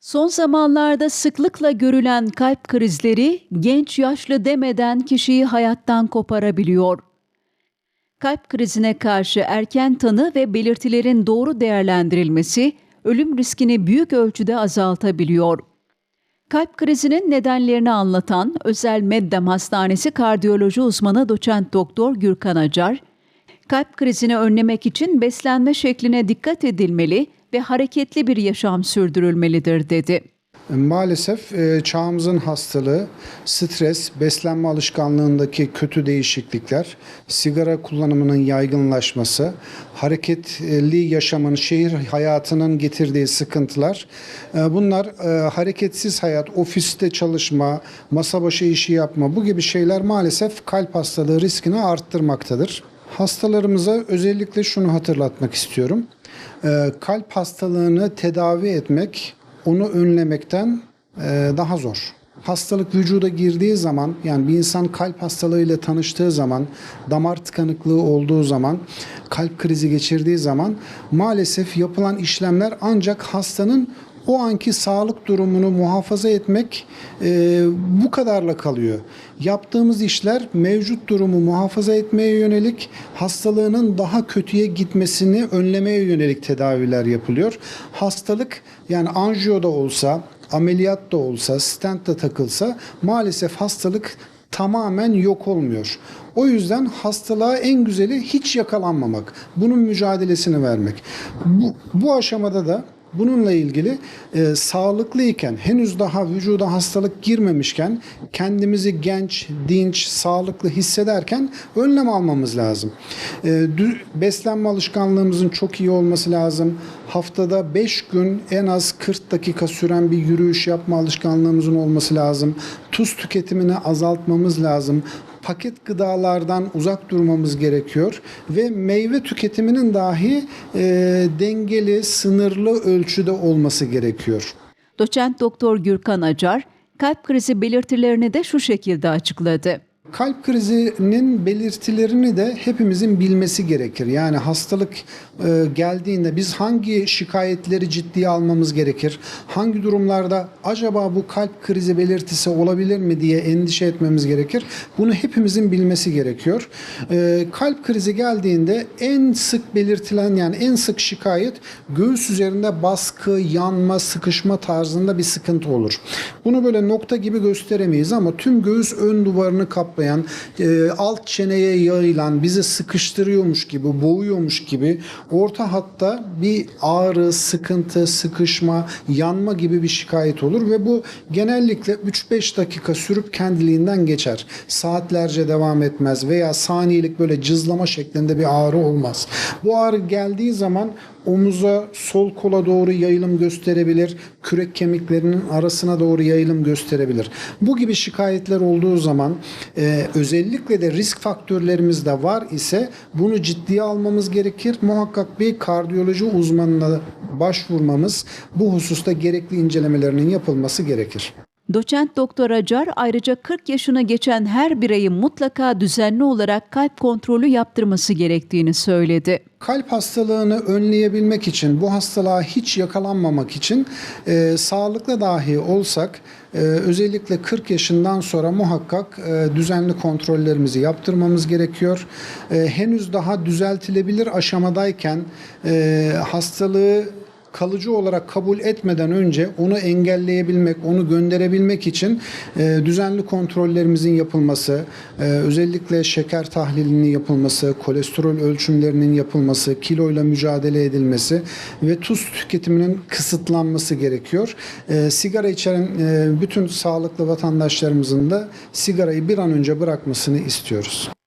Son zamanlarda sıklıkla görülen kalp krizleri genç yaşlı demeden kişiyi hayattan koparabiliyor. Kalp krizine karşı erken tanı ve belirtilerin doğru değerlendirilmesi ölüm riskini büyük ölçüde azaltabiliyor. Kalp krizinin nedenlerini anlatan Özel Meddem Hastanesi kardiyoloji uzmanı doçent doktor Gürkan Acar, kalp krizini önlemek için beslenme şekline dikkat edilmeli ve hareketli bir yaşam sürdürülmelidir dedi. Maalesef e, çağımızın hastalığı, stres, beslenme alışkanlığındaki kötü değişiklikler, sigara kullanımının yaygınlaşması, hareketli yaşamın, şehir hayatının getirdiği sıkıntılar, e, bunlar e, hareketsiz hayat, ofiste çalışma, masa başı işi yapma bu gibi şeyler maalesef kalp hastalığı riskini arttırmaktadır. Hastalarımıza özellikle şunu hatırlatmak istiyorum. E, Kalp hastalığını tedavi etmek onu önlemekten e, daha zor. Hastalık vücuda girdiği zaman yani bir insan kalp hastalığıyla tanıştığı zaman, damar tıkanıklığı olduğu zaman, kalp krizi geçirdiği zaman maalesef yapılan işlemler ancak hastanın o anki sağlık durumunu muhafaza etmek e, bu kadarla kalıyor. Yaptığımız işler mevcut durumu muhafaza etmeye yönelik hastalığının daha kötüye gitmesini önlemeye yönelik tedaviler yapılıyor. Hastalık yani anjiyo da olsa, ameliyat da olsa, stent de takılsa maalesef hastalık tamamen yok olmuyor. O yüzden hastalığa en güzeli hiç yakalanmamak. Bunun mücadelesini vermek. Bu, bu aşamada da Bununla ilgili e, sağlıklıyken, henüz daha vücuda hastalık girmemişken kendimizi genç, dinç, sağlıklı hissederken önlem almamız lazım. E, beslenme alışkanlığımızın çok iyi olması lazım. Haftada 5 gün en az 40 dakika süren bir yürüyüş yapma alışkanlığımızın olması lazım. Tuz tüketimini azaltmamız lazım paket gıdalardan uzak durmamız gerekiyor ve meyve tüketiminin dahi e, dengeli, sınırlı ölçüde olması gerekiyor. Doçent doktor Gürkan Acar, kalp krizi belirtilerini de şu şekilde açıkladı. Kalp krizinin belirtilerini de hepimizin bilmesi gerekir. Yani hastalık e, geldiğinde biz hangi şikayetleri ciddiye almamız gerekir? Hangi durumlarda acaba bu kalp krizi belirtisi olabilir mi diye endişe etmemiz gerekir. Bunu hepimizin bilmesi gerekiyor. E, kalp krizi geldiğinde en sık belirtilen yani en sık şikayet göğüs üzerinde baskı, yanma, sıkışma tarzında bir sıkıntı olur. Bunu böyle nokta gibi gösteremeyiz ama tüm göğüs ön duvarını kaplayan, e, alt çeneye yayılan, bizi sıkıştırıyormuş gibi, boğuyormuş gibi orta hatta bir ağrı, sıkıntı, sıkışma, yanma gibi bir şikayet olur ve bu genellikle 3-5 dakika sürüp kendiliğinden geçer. Saatlerce devam etmez veya saniyelik böyle cızlama şeklinde bir ağrı olmaz. Bu ağrı geldiği zaman omuza, sol kola doğru yayılım gösterebilir. Kürek kemiklerinin arasına doğru yayılım gösterebilir. Bu gibi şikayetler olduğu zaman e, özellikle de risk faktörlerimiz de var ise bunu ciddiye almamız gerekir. Muhakkak bir kardiyoloji uzmanına başvurmamız, bu hususta gerekli incelemelerinin yapılması gerekir. Doçent doktor Acar ayrıca 40 yaşına geçen her bireyin mutlaka düzenli olarak kalp kontrolü yaptırması gerektiğini söyledi. Kalp hastalığını önleyebilmek için, bu hastalığa hiç yakalanmamak için e, sağlıklı dahi olsak e, özellikle 40 yaşından sonra muhakkak e, düzenli kontrollerimizi yaptırmamız gerekiyor. E, henüz daha düzeltilebilir aşamadayken e, hastalığı kalıcı olarak kabul etmeden önce onu engelleyebilmek, onu gönderebilmek için e, düzenli kontrollerimizin yapılması, e, özellikle şeker tahlilinin yapılması, kolesterol ölçümlerinin yapılması, kiloyla mücadele edilmesi ve tuz tüketiminin kısıtlanması gerekiyor. E, sigara içeren e, bütün sağlıklı vatandaşlarımızın da sigarayı bir an önce bırakmasını istiyoruz.